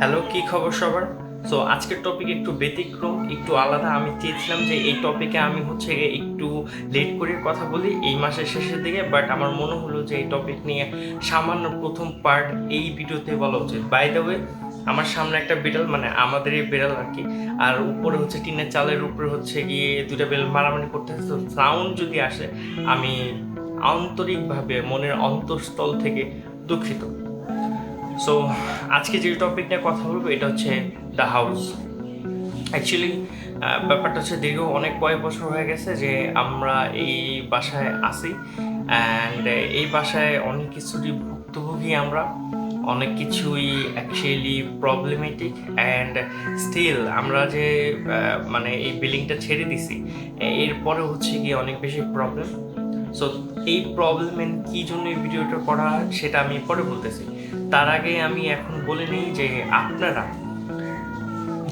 Hello, কি খবর সবার? সো আজকের টপিক একটু ব্যতিক্রম, একটু আলাদা। আমি চেয়েছিলাম যে এই টপিকে আমি হচ্ছে একটু লেট করে কথা বলি এই মাসের শেষের দিকে বাট আমার মনে হলো যে এই টপিক নিয়ে সামান্য প্রথম পার্ট এই ভিডিওতে বলা উচিত। বাই দ্য ওয়ে আমার সামনে একটা বিড়াল মানে আমাদের এই বিড়াল আর কি। আর উপরে হচ্ছে টিনের চালের উপরে হচ্ছে গিয়ে দুটা বিড়াল মারামারি করতেছে। তো সাউন্ড যদি আসে, আমি আন্তরিকভাবে মনের অন্তঃস্থল থেকে দুঃখিত। সো আজকে যে টপিক নিয়ে কথা বলব, এটা হচ্ছে দ্য হাউস অ্যাকচুয়ালি ব্যাপারটা হচ্ছে দীর্ঘ অনেক কয়েক বছর হয়ে গেছে যে আমরা এই বাসায় আসি অ্যান্ড এই বাসায় অনেক কিছুরই ভুক্তভোগী আমরা, অনেক কিছুই অ্যাকচুয়ালি প্রবলেমেটিক অ্যান্ড স্টিল আমরা যে মানে এই বিল্ডিংটা ছেড়ে দিছি, এরপরে হচ্ছে গিয়ে অনেক বেশি প্রবলেম সো এই প্রবলেমের কী জন্য এই ভিডিওটা করা সেটা আমি পরে বলতেছি। তার আগে আমি এখন বলে নিই যে আপনারা,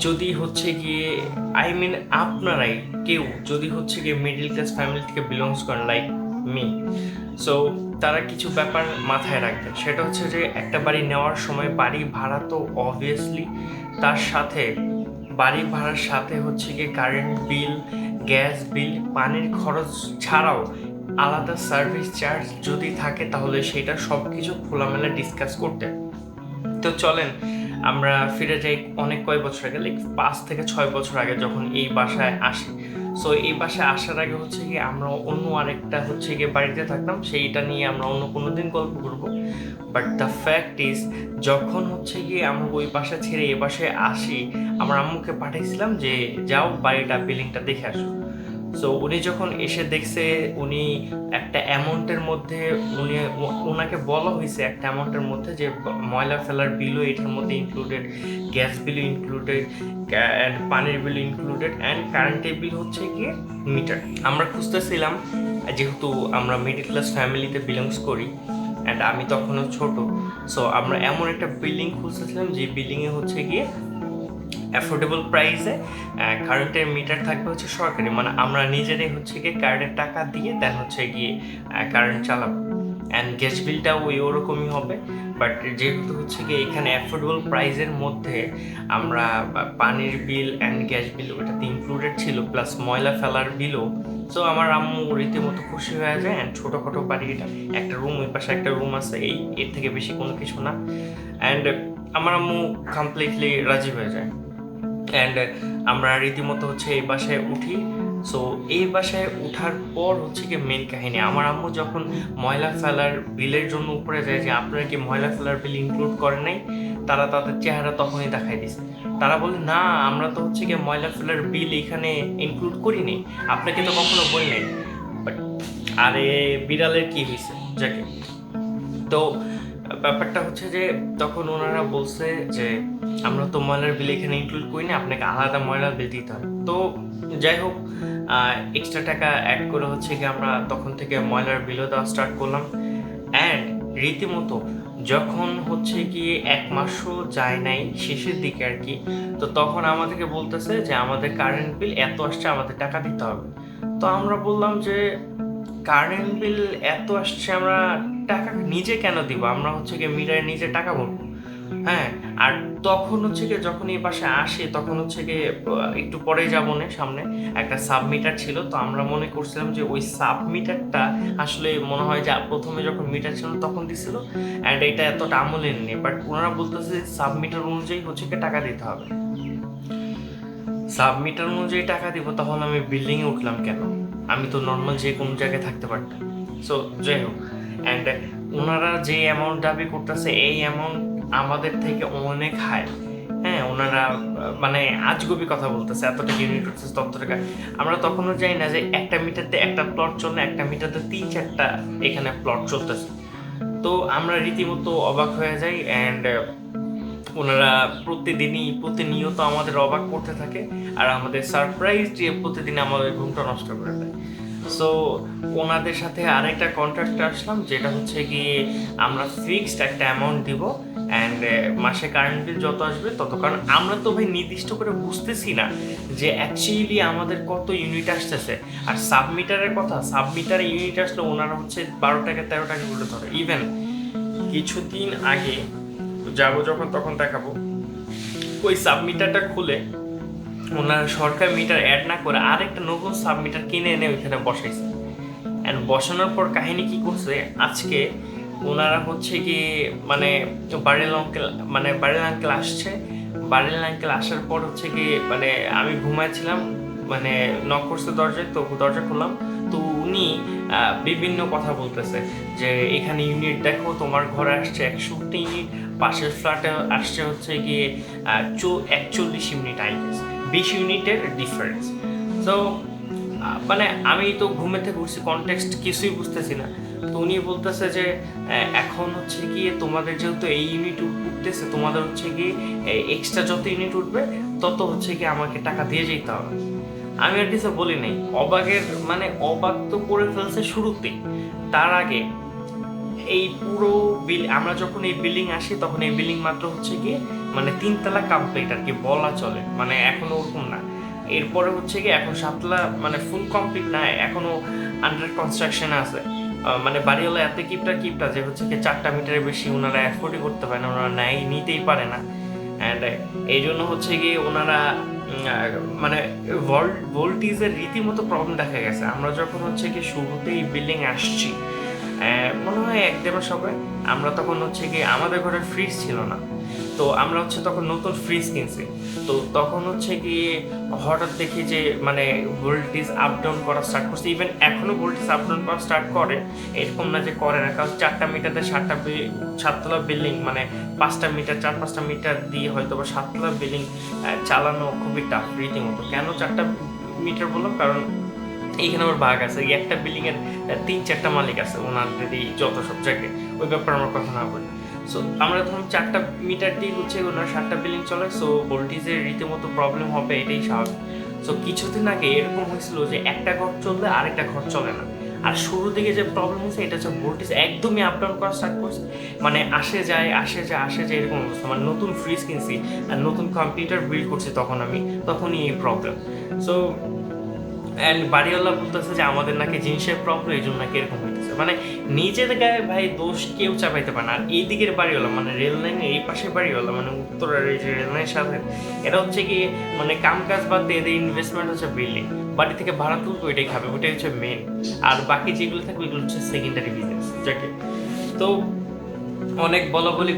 যদি হচ্ছে গিয়ে আই মিন আপনারাই, কেউ যদি হচ্ছে গিয়ে মিডিল ক্লাস ফ্যামিলি থেকে বিলংস করেন লাইক মি সো তারা কিছু ব্যাপার মাথায় রাখবেন। সেটা হচ্ছে যে একটা বাড়ি নেওয়ার সময় বাড়ি ভাড়া তো অবভিয়াসলি তার সাথে, বাড়ি ভাড়ার সাথে হচ্ছে গিয়ে কারেন্ট বিল গ্যাস বিল পানির খরচ ছাড়াও আলাদা সার্ভিস চার্জ যদি থাকে তাহলে সেটা সব কিছু খোলামেলা ডিসকাস করতে। তো চলেন, আমরা ফিরে যাই অনেক কয়েক বছর আগে লাইক পাঁচ থেকে ছয় বছর আগে যখন এই বাসায় আসি। সো এই বাসায় আসার আগে হচ্ছে কি আমরা অন্য আরেকটা হচ্ছে গিয়ে বাড়িতে থাকতাম, সেইটা নিয়ে আমরা অন্য কোনো দিন গল্প করব। বাট দ্য ফ্যাক্ট ইজ যখন হচ্ছে গিয়ে আমরা ওই বাসা ছেড়ে এ বাসায় আসি, আমার আম্মুকে পাঠিয়েছিলাম যে, যাও বাড়িটা বিল্ডিংটা দেখে আসো। সো উনি যখন এসে দেখছে, উনি একটা অ্যামাউন্টের মধ্যে, উনি ওনাকে বলা হয়েছে একটা অ্যামাউন্টের মধ্যে যে, ময়লা ফেলার বিলও এটার মধ্যে ইনক্লুডেড গ্যাস বিলও ইনক্লুডেড অ্যান্ড পানির বিল ইনক্লুডেড অ্যান্ড কারেন্টের বিল হচ্ছে গিয়ে মিটার আমরা খুঁজতেছিলাম, যেহেতু আমরা মিডিল ক্লাস ফ্যামিলিতে বিলংস করি অ্যান্ড আমি তখনও ছোট সো আমরা এমন একটা বিল্ডিং খুঁজতেছিলাম, যে বিল্ডিংয়ে হচ্ছে গিয়ে অ্যাফোর্ডেবল প্রাইসে কারেন্টের মিটার থাকবে হচ্ছে সরকারি। মানে আমরা নিজেরাই হচ্ছে গিয়ে কারেন্টের টাকা দিয়ে দেন হচ্ছে গিয়ে কারেন্ট চালাবো। অ্যান্ড গ্যাস বিলটাও ওই ওরকমই হবে। বাট যেহেতু হচ্ছে গিয়ে এখানে অ্যাফোর্ডেবল প্রাইসের মধ্যে আমরা পানির বিল অ্যান্ড গ্যাস বিল ওটাতে ইনক্লুডেড ছিল প্লাস ময়লা ফেলার বিলও সো আমার আম্মু রীতিমতো খুশি হয়ে যায় অ্যান্ড ছোটোখাটো বাড়ি এটা, একটা রুম ওই পাশে একটা রুম আছে, এই, এর থেকে বেশি কোনো কিছু না। অ্যান্ড আমার আম্মু কমপ্লিটলি রাজি হয়ে যায়। অ্যান্ড আমরা রীতিমতো হচ্ছে এই বাসায় উঠি। সো এই বাসায় উঠার পর হচ্ছে কি মেন কাহিনী। আমার আম্মু যখন ময়লা ফেলার বিলের জন্য উপরে যায় যে, আপনারা কি ময়লা ফেলার বিল ইনক্লুড করেন নাই? তারা তাদের চেহারা তখনই দেখাই দিছে। তারা বলে, না, আমরা তো হচ্ছে কি ময়লা ফেলার বিল এখানে ইনক্লুড করিনি আপনাকে তো কখনো বলি নাই। বাট আরে, বিড়ালের কি হয়েছে যাকে। তো ব্যাপারটা হচ্ছে যে তখন ওনারা বলছে যে, আমরা তো ময়লার বিল এখানে ইনক্লুড করিনি, আপনাকে আলাদা ময়লার বিল দিতে হবে। তো যাই হোক এক্সট্রা টাকা অ্যাড করে হচ্ছে কি আমরা তখন থেকে ময়লার বিলও দেওয়া স্টার্ট করলাম। অ্যান্ড রীতিমতো যখন হচ্ছে কি এক মাসও যায় নাই শেষের দিকে আর কি, তো তখন আমাদেরকে বলতেছে যে, আমাদের কারেন্ট বিল এত আসছে, আমাদের টাকা দিতে হবে। তো আমরা বললাম যে কারেন্ট বিল এত আসছে, আমরা টাকা নিজে কেন দিব? আমরা হচ্ছে গিয়ে মিটারে নিজে টাকা ভরবো। হ্যাঁ আর তখন হচ্ছে গিয়ে যখন এই পাশে আসে, তখন হচ্ছে গিয়ে একটু পরে যাব না সামনে। একটা সাবমিটার ছিল, তো আমরা মনে করছিলাম যে ওই সাবমিটারটা আসলে মনে হয় যে প্রথমে যখন মিটার ছিল তখন দিছিল অ্যান্ড এটা এতটা আমলের নেই। বাট ওনারা বলতেছে সাবমিটার অনুযায়ী হচ্ছে গিয়ে টাকা দিতে হবে। সাবমিটার অনুযায়ী টাকা দিব, তখন আমি বিল্ডিংয়ে উঠলাম কেন? আমি তো নর্মাল যে কোনো জায়গায় থাকতে পারতাম। সো যাই হোক। অ্যান্ড ওনারা যে অ্যামাউন্ট দাবি করতেছে, এই অ্যামাউন্ট আমাদের থেকে অনেক হাই হ্যাঁ ওনারা মানে আজগবি কথা বলতেছে এতটা ইউনিট হচ্ছে তত টাকা আমরা তখনও জানি না যে একটা মিটারতে একটা প্লট চলে একটা মিটারতে তিন চারটা এখানে প্লট চলতেছে। তো আমরা রীতিমতো অবাক হয়ে যাই অ্যান্ড ওনারা প্রতিদিনই, প্রতিনিয়ত আমাদের অবাক করতে থাকে। আর আমাদের সারপ্রাইজ দিয়ে প্রতিদিন আমাদের ঘুমটা নষ্ট করে দেয়। সো ওনাদের সাথে আরেকটা কন্ট্রাক্ট আসলাম, যেটা হচ্ছে কি আমরা ফিক্সড একটা অ্যামাউন্ট দিব অ্যান্ড মাসে কারেন্ট বিল যত আসবে তত, কারণ আমরা তো ভাই নির্দিষ্ট করে বুঝতেছি না যে অ্যাকচুয়ালি আমাদের কত ইউনিট আসতেছে। আর সাবমিটারের কথা সাবমিটারে ইউনিট আসলে ওনারা হচ্ছে বারো টাকা, তেরো টাকা করে ধরে। ইভেন কিছুদিন আগে, যাব যখন তখন দেখাবো, ওই সাবমিটারটা খুলে ওনারা সরকার মিটার অ্যাড না করে আরেকটা নতুন সাবমিটার কিনে এনে ওইখানে বসাইছে। অ্যান্ড বসানোর পর কাহিনী কি করছে? আজকে ওনারা হচ্ছে কি মানে বাড়ির আঙ্কেল মানে বাড়ির আঙ্কেল আসছে। বাড়ির আঙ্কেল আসার পর হচ্ছে কি মানে আমি ঘুমাইছিলাম মানে নক করছে দরজায়, তো দরজা খুললাম। তো উনি বিভিন্ন কথা বলতেছে যে এখানে ইউনিট দেখো, তোমার ঘরে আসছে একষট্টি ইউনিট পাশের ফ্ল্যাটে আসছে হচ্ছে গিয়ে একচল্লিশ ইউনিট আই বিশ ইউনিটের ডিফারেন্স তো মানে আমি তো ঘুমে থেকে উঠছি কনটেক্সট কিছুই বুঝতেছি না। তো উনি বলতেছে যে এখন হচ্ছে গিয়ে তোমাদের যেহেতু এই ইউনিট উঠতেছে, তোমাদের হচ্ছে গিয়ে এক্সট্রা যত ইউনিট উঠবে, তত হচ্ছে গিয়ে আমাকে টাকা দিয়ে যেতে হবে। আমি আর কিছু বলি নাই। অবাকের মানে অবাক তো করে ফেলছে শুরুতেই তার আগে, এই পুরো বিল, আমরা যখন এই বিল্ডিং আসি, তখন এই বিল্ডিং মাত্র হচ্ছে গিয়ে মানে তিনতলা কমপ্লিট আর কি, বলা চলে। মানে এখনও ওরকম না। এরপরে হচ্ছে কি এখন সাততলা মানে ফুল কমপ্লিট না, এখনও আন্ডার কনস্ট্রাকশন আছে। মানে বাড়িওয়ালা এত কিপটা কিপটা যে হচ্ছে কি চারটা মিটারের বেশি ওনারা অ্যাফোর্ডই করতে পারে না, ওনারা নেয় নিতেই পারে না। অ্যান্ড এই জন্য হচ্ছে কি ওনারা মানে ভোল্টেজের রীতিমতো প্রবলেম দেখা গেছে। আমরা যখন হচ্ছে কি শুরুতেই বিল্ডিং আসছি মনে হয় এক দেড় সবাই আমরা তখন হচ্ছে কি আমাদের ঘরে ফ্রিজ ছিল না। তো আমরা হচ্ছে তখন নতুন ফ্রিজ কিনছি। তো তখন হচ্ছে কি হঠাৎ দেখি যে মানে ভোল্টেজ আপ ডাউন করা স্টার্ট করছে। ইভেন এখনও ভোল্টেজ আপ ডাউন করা স্টার্ট করে, এরকম না যে করে না। কারণ চারটা মিটারে সাতটা সাততলা বিল্ডিং মানে পাঁচটা মিটার চার পাঁচটা মিটার দিয়ে হয়তো বা সাততলা বিল্ডিং চালানো খুবই টাফ রীতিমতো। কেন চারটা মিটার বললাম? কারণ এইখানে আমার ভাগ আছে। একটা বিল্ডিংয়ের তিন চারটা মালিক আছে। ওনাদের এই যত সব জায়গায়। ওই ব্যাপারে আমার কথা না বলি। সো আমরা ধরুন চারটা মিটার দিয়ে হচ্ছে ওনার সাতটা বিল্ডিং চলে সো ভোল্টেজের রীতিমতো প্রবলেম হবে, এটাই স্বাভাবিক। সো কিছুদিন আগে এরকম হয়েছিল যে একটা ঘর চললে আরেকটা ঘর চলে না। আর শুরু থেকে যে প্রবলেম হয়েছে, এটা হচ্ছে ভোল্টেজ একদমই আপ ডাউন করা স্টার্ট করছে। মানে আসে যায় আসে যায় আসে যায় এরকম অবস্থা। মানে নতুন ফ্রিজ কিনছি, আর নতুন কম্পিউটার বিল্ড করছি তখন আমি, তখনই এই প্রবলেম সো অ্যান্ড বাড়িওয়ালা বলতেছে যে আমাদের নাকি জিনিসের প্রবলেম এই জন্য নাকি এরকম হইতেছে মানে নিজের গায়ে ভাই দোষ কেউ চাপাইতে পারে না। আর এই দিকের বাড়ি বাড়িওয়ালা মানে রেল লাইনের এই পাশে বাড়ি বাড়িওয়ালা মানে উত্তরের এই যে রেল লাইনের সাথে, এটা হচ্ছে কি মানে কাম কাজ বাদ দিয়ে এদের ইনভেস্টমেন্ট হচ্ছে বিল্ডিং বাড়ি থেকে ভাড়া তুলবে ওইটাই খাবে ওইটাই হচ্ছে মেন আর বাকি যেগুলো থাকবে ওইগুলো হচ্ছে সেকেন্ডারি বিজনেস যাকে। তো অনেক বলা বলি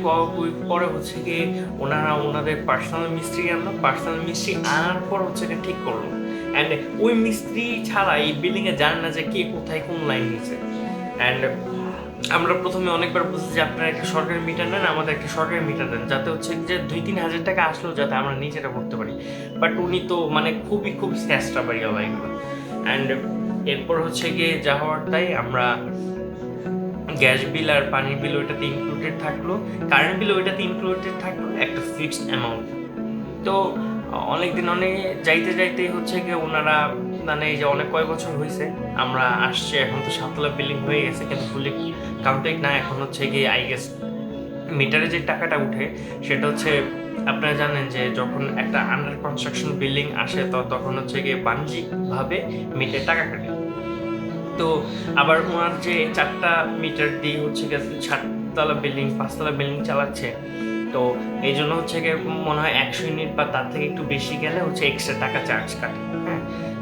পরে হচ্ছে কি, ওনারা ওনাদের পার্সোনাল মিস্ত্রি আনলো পার্সোনাল মিস্ত্রি আনার পর হচ্ছে কি ঠিক করল। অ্যান্ড ওই মিস্ত্রি ছাড়া এই বিল্ডিং এ জানে না যে কে কোথায় কোন লাইন নিচ্ছে অ্যান্ড আমরা প্রথমে অনেকবার বলছি যে আপনারা একটা সরকারি মিটার নেন, আমাদের একটা সরকারি মিটার দেন, যাতে হচ্ছে যে দুই তিন হাজার টাকা আসলেও যাতে আমরা নিজেরা করতে পারি। বাট উনি তো মানে খুবই খুব স্যাস্টা বাড়িওয়ালা এগুলো অ্যান্ড এরপর হচ্ছে গিয়ে যা হওয়ার তাই আমরা গ্যাস বিল আর পানির বিল ওইটাতে ইনক্লুডেড থাকল। কারেন্ট বিল ওইটাতে ইনক্লুডেড থাকল একটা ফিক্সড অ্যামাউন্ট তো অনেক দিন অনেক যাইতে যাইতে হচ্ছে গিয়ে ওনারা মানে এই যে অনেক কয়েক বছর হয়েছে আমরা আসছি, এখন তো সাততলা বিল্ডিং হয়ে গেছে, কিন্তু ফুলি কাউন্টেড না, এখন হচ্ছে গিয়ে আই গেস মিটারে যে টাকাটা উঠে, সেটা হচ্ছে, আপনারা জানেন যে যখন একটা আন্ডার কনস্ট্রাকশন বিল্ডিং আসে, তো তখন হচ্ছে গিয়ে বাণিজ্যিকভাবে মিটারে টাকা কাটে। তো আবার ওনার যে চারটা মিটার দিয়ে হচ্ছে গিয়ে সাততলা বিল্ডিং পাঁচতলা বিল্ডিং চালাচ্ছে, তো এই জন্য হচ্ছে গিয়ে মনে হয় একশো ইউনিট বা তার থেকে একটু বেশি গেলে হচ্ছে এক্সট্রা টাকা চার্জ কাটে।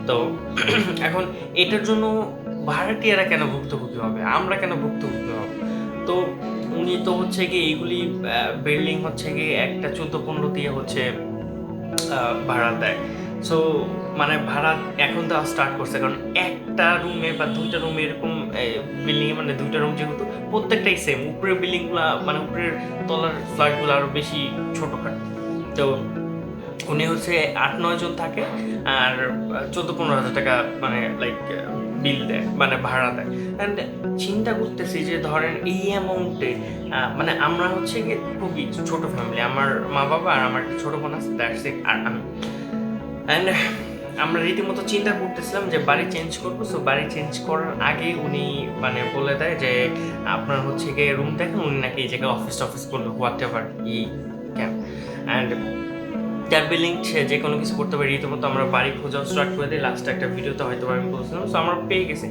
তো এখন এটার জন্য ভাড়াটিয়ারা কেন ভুক্তভোগী হবে? আমরা কেন ভুক্তভোগী হব? তো উনি তো হচ্ছে কি এইগুলি বিল্ডিং হচ্ছে কি একটা চোদ্দ পনেরো দিয়ে হচ্ছে ভাড়া দেয়। সো মানে ভাড়া এখন দেওয়া স্টার্ট করছে। কারণ একটা রুমে বা দুইটা রুমে এরকম বিল্ডিং মানে দুইটা রুম যেহেতু প্রত্যেকটাই সেম উপরের বিল্ডিংগুলো মানে উপরের তলার ফ্ল্যাটগুলো আরও বেশি ছোটখাটো। তো উনি হচ্ছে আট, নয় জন থাকে আর চোদ্দ, পনেরো হাজার টাকা মানে লাইক বিল দেয় মানে ভাড়া দেয়। অ্যান্ড চিন্তা করতেছি যে ধরেন এই অ্যামাউন্টে মানে আমরা হচ্ছে গিয়ে খুবই ছোটো ফ্যামিলি আমার মা বাবা আর আমার একটা ছোট বোন আছে দ্যাটস আর আমি। অ্যান্ড আমরা রীতিমতো চিন্তা করতেছিলাম যে বাড়ি চেঞ্জ করব সো বাড়ি চেঞ্জ করার আগে উনি মানে বলে দেয় যে, আপনার হচ্ছে গিয়ে রুম দেখেন, উনি নাকি এই জায়গায় অফিস টফিস করল হোয়াট এভার ই ক্যান অ্যান্ড বিল্ডিং সে যে কোনো কিছু করতে পারি, রীতিমতো আমরা বাড়ি খোঁজা স্টার্ট করে দিই। লাস্টে একটা ভিডিওতে হয়তো আমি বলছিলাম। সো আমরা পেয়ে গেছি।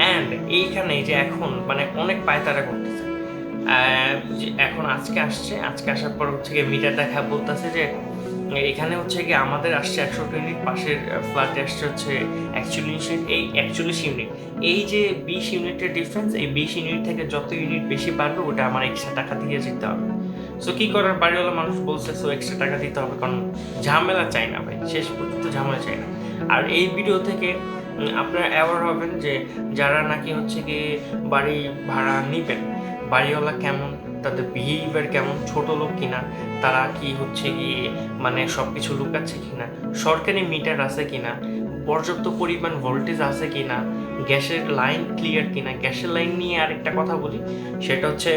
অ্যান্ড এইখানে যে এখন মানে অনেক পায়তারা করতেছে। এখন আজকে আসছে। আজকে আসার পর হচ্ছে গিয়ে মিটার দেখা বলতেছে যে, এখানে হচ্ছে কি আমাদের আসছে একশো ইউনিট পাশের ফ্ল্যাটে আসছে হচ্ছে একচল্লিশ এই একচল্লিশ ইউনিট এই যে বিশ ইউনিটের ডিফারেন্স এই বিশ ইউনিট থেকে যত ইউনিট বেশি বাড়বে, ওটা আমার এক্সট্রা টাকা দিয়ে যেতে হবে। সো কী করার? বাড়িওয়ালা মানুষ বলছে সো এক্সট্রা টাকা দিতে হবে, কারণ ঝামেলা চাই না ভাই, শেষ পর্যন্ত ঝামেলা চাই না। আর এই ভিডিও থেকে আপনারা অ্যাওয়ার হবেন যে যারা নাকি হচ্ছে কি বাড়ি ভাড়া নিবেন, বাড়িওয়ালা কেমন, তাদের বিহেভিয়ার কেমন, ছোট লোক কিনা, তারা কি হচ্ছে গিয়ে মানে সব কিছু লুকাচ্ছে কিনা, সরকারি মিটার আছে কিনা, পর্যাপ্ত পরিমাণ ভোল্টেজ আছে কিনা, গ্যাসের লাইন ক্লিয়ার কিনা, গ্যাসের লাইন নিয়ে আরেকটা কথা বলি, সেটা হচ্ছে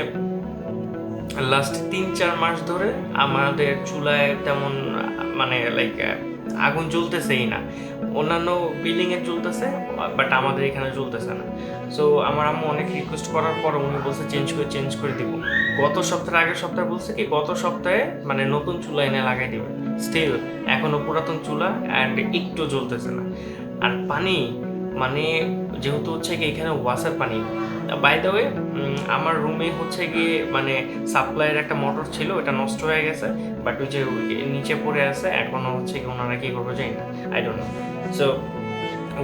লাস্ট তিন, চার মাস ধরে আমাদের চুলায় তেমন মানে লাইক আগুন জ্বলতেছেই না। অন্যান্য বিল্ডিং এ জ্বলতেছে বাট আমাদের এখানে জ্বলতেছে না। সো আমার আম্মু অনেক রিকোয়েস্ট করার পর উনি বলছে চেঞ্জ করে চেঞ্জ করে দিব। গত সপ্তাহের আগের সপ্তাহে বলছে কি, গত সপ্তাহে মানে নতুন চুলা এনে লাগাই দিবে। স্টিল এখনও পুরাতন চুলা অ্যান্ড একটু জ্বলতেছে না। আর পানি মানে যেহেতু হচ্ছে কি, এখানে ওয়াসার পানি বাই দ্য ওয়ে আমার রুমে হচ্ছে গিয়ে মানে সাপ্লাইয়ের একটা মোটর ছিল ওটা নষ্ট হয়ে গেছে বাট ওই যে নিচে পড়ে আছে, এখনও হচ্ছে কি ওনারা কি করব জানি না আই ডোন্ট নো সো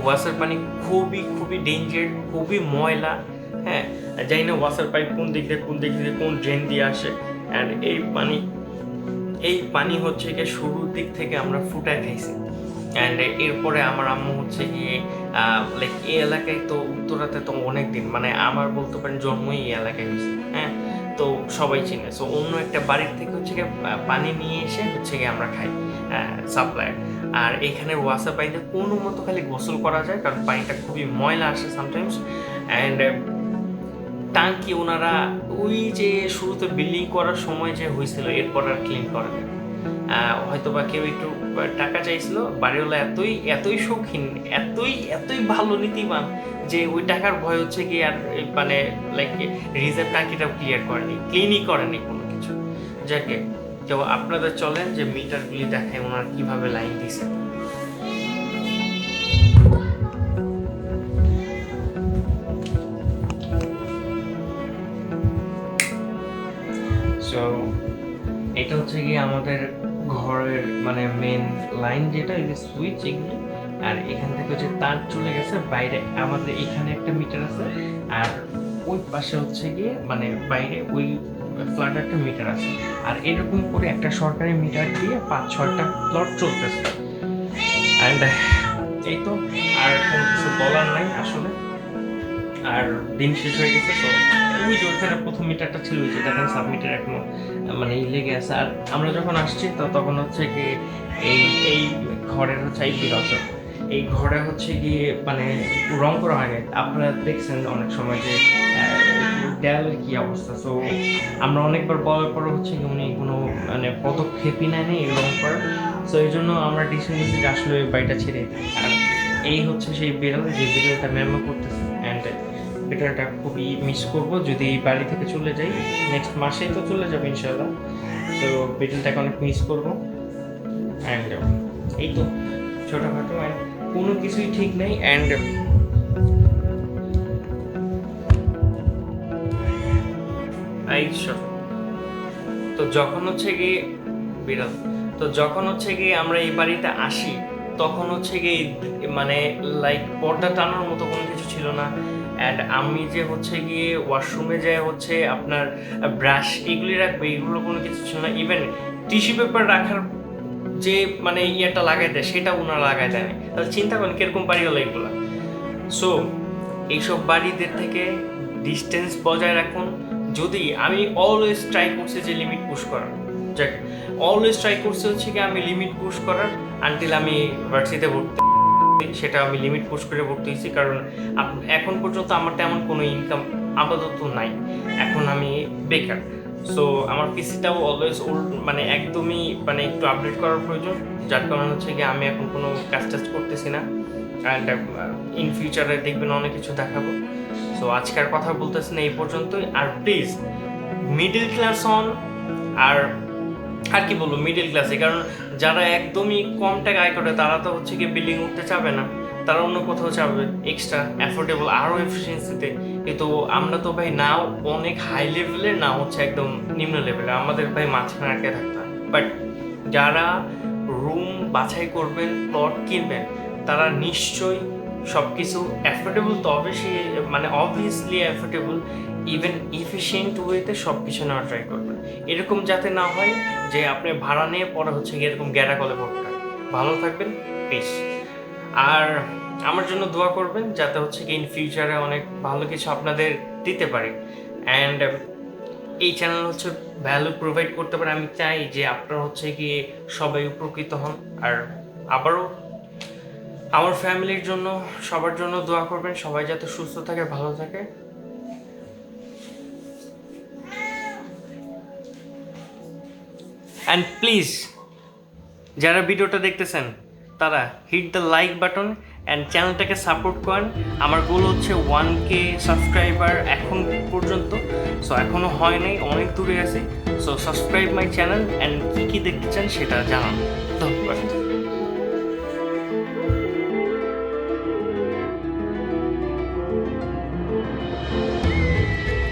ওয়াসার পানি খুবই খুবই ডেঞ্জার খুবই ময়লা হ্যাঁ জানি না ওয়াসার পাইপ কোন দিক দিয়ে, কোন দিক দিয়ে, কোন ড্রেন দিয়ে আসে অ্যান্ড এই পানি এই পানি হচ্ছে গিয়ে শুরুর দিক থেকে আমরা ফুটায় খাইছি। অ্যান্ড এরপরে আমার আম্মু হচ্ছে গিয়ে লাইক এই এলাকায় তো উত্তরাতে তো অনেক দিন মানে আমার বলতে পারেন জন্মই এই এলাকায় হয়েছে হ্যাঁ? তো সবাই চিনে। সো অন্য একটা বাড়ির থেকে হচ্ছে গিয়ে পানি নিয়ে এসে হচ্ছে গিয়ে আমরা খাই সাপ্লাই আর এখানে ওয়াসা পানিতে কোনো মতো খালি গোসল করা যায়, কারণ পানিটা খুবই ময়লা আসে সামটাইমস অ্যান্ড টাঙ্কি ওনারা ওই যে শুরুতে বিল্ডিং করার সময় যে হয়েছিল, এরপর আর ক্লিন করা না। হয়তো বা কেউ একটু টাকা চাইছিল, বাড়িওয়ালা এতই এতই শৌখিন, এতই এতই ভালো নীতিবান যে ওই টাকার ভয় হচ্ছে কি আর মানে লাইক রিজার্ভ টাঙ্কিটাও ক্লিয়ার করেনি ক্লিনই করেনি কোনো কিছু। যাকে তো আপনাদের চলেন যে মিটারগুলি দেখায় ওনার কীভাবে লাইন সো এটা হচ্ছে গিয়ে আমাদের ঘরের মানে মেন লাইন যেটা, এই যে সুইচ এগুলি, আর এখান থেকে হচ্ছে তার চলে গেছে, বাইরে আমাদের এখানে একটা মিটার আছে, আর ওই পাশে হচ্ছে গিয়ে মানে বাইরে ওই ফ্ল্যাটে একটা মিটার আছে, আর এরকম করে একটা সরকারি মিটার দিয়ে পাঁচ, ছয়টা প্লট চলতেছে। অ্যান্ড এই তো, আর কোনো কিছু বলার নাই আসলে, আর দিন শেষ হয়ে গেছে, তো ওই যে ওইখানে প্রথম মিটারটা ছিল, ওই যে দেখেন সাবমিটার এখনও মানে লেগে আছে। আর আমরা যখন আসছি, তো তখন হচ্ছে কি এই এই ঘরের হচ্ছে বিরত এই ঘরে হচ্ছে গিয়ে মানে রং করা হয়নি আপনারা দেখছেন অনেক সময় যে দেয়ালের কি অবস্থা। তো আমরা অনেকবার বলার পরে হচ্ছে কি উনি কোনো মানে পদক্ষেপই নেয়নি এই রং করার। তো এই জন্য আমরা ডিসিশন নিয়েছি যে আসলে ওই বাড়িটা ছেড়ে দিই। আর এই হচ্ছে সেই বিড়াল, যে বিড়ালটা মেমো করতেছে। বিড়ালটা খুবই মিস করব। যদি বাড়ি থেকে চলে যাই নেক্সট মাসেই তো চলে যাবে ইনশাল্লাহ তো বিড়ালটাকে অনেক মিস করব। অ্যান্ড এই তো ছোটোখাটো অ্যান্ড কোনো কিছুই ঠিক নেই। অ্যান্ড তো যখন হচ্ছে গিয়ে, বিড়াল। তো যখন হচ্ছে গিয়ে আমরা এই বাড়িতে আসি, তখন হচ্ছে গিয়ে মানে লাইক পর্দা টানার মতো কোনো কিছু ছিল না। অ্যান্ড আমি যে হচ্ছে গিয়ে ওয়াশরুমে যে হচ্ছে আপনার ব্রাশ এগুলি রাখবে এগুলো কোনো কিছু ছিল না। ইভেন টিস্যু পেপার রাখার যে মানে ইয়েটা লাগাই দেয়, সেটা ওনারা লাগাই দেয় না তাহলে চিন্তা করেন কীরকম বাড়ি হলো এগুলো। সো এইসব বাড়িদের থেকে ডিস্টেন্স বজায় রাখুন। যদি আমি অলওয়েজ ট্রাই করছি যে লিমিট পুশ করার, যাক। অলওয়েজ ট্রাই করছি হচ্ছে কি আমি লিমিট পুশ করার আনটিল আমি ভার্সিতে ভর্তি। সেটা আমি লিমিট পুশ করে ভর্তি হয়েছি, কারণ এখন পর্যন্ত আমার তেমন কোনো ইনকাম আপাতত নাই। এখন আমি বেকার। সো আমার পিসিটাও অলওয়েজ ওল্ড মানে একদমই মানে একটু আপডেট করার প্রয়োজন, যার কারণে হচ্ছে কি আমি এখন কোনো কাজ টাজ করতেছি না। অ্যান্ড ইন ফিউচারে দেখবেন অনেক কিছু দেখাবো। সো আজকের কথা বলতেছি না এই পর্যন্তই। আর প্লিজ মিডল ক্লাস অন আর আর কি বলব মিডল ক্লাসে কারণ যারা একদমই কম টাকা আয় করে, তারা তো হচ্ছে কি বিল্ডিং উঠতে চাবে না। তারা অন্য কোথাও চাবে এক্সট্রা অ্যাফোর্ডেবল আরও এফিসিয়েন্সিতে কিন্তু আমরা তো ভাই নাও অনেক হাই লেভেলে না হচ্ছে একদম নিম্ন লেভেলে আমাদের ভাই মাঝখানে আটকে থাকতে বাট যারা রুম বাছাই করবেন প্লট কিনবেন, তারা নিশ্চয়ই সব কিছু অ্যাফোর্ডেবল তো অবশ্যই মানে অবভিয়াসলি অ্যাফোর্ডেবল ইভেন ইফিসিয়েন্ট ওয়েতে সব কিছু নেওয়ার ট্রাই করবেন এরকম যাতে না হয় যে আপনি ভাড়া নিয়ে পরে হচ্ছে এরকম গ্যারা কলে পড়তে ভালো থাকবেন পিস আর আমার জন্য দোয়া করবেন যাতে হচ্ছে কি ইন ফিউচারে অনেক ভালো কিছু আপনাদের দিতে পারি। অ্যান্ড এই চ্যানেল হচ্ছে ভ্যালু প্রোভাইড করতে পারে। আমি চাই যে আপনারা হচ্ছে গিয়ে সবাই উপকৃত হন। আর আবারও আমার ফ্যামিলির জন্য, সবার জন্য দোয়া করবেন। সবাই যাতে সুস্থ থাকে, ভালো থাকে। অ্যান্ড প্লিজ যারা ভিডিওটা দেখতেছেন, তারা hit the like button and চ্যানেলটাকে সাপোর্ট করেন। আমার গোল হচ্ছে ওয়ান কে সাবস্ক্রাইবার এখন পর্যন্ত। সো এখনও হয় নাই, অনেক দূরে আছে। So subscribe my channel and কী কী দেখতে চান সেটা জানান। ধন্যবাদ।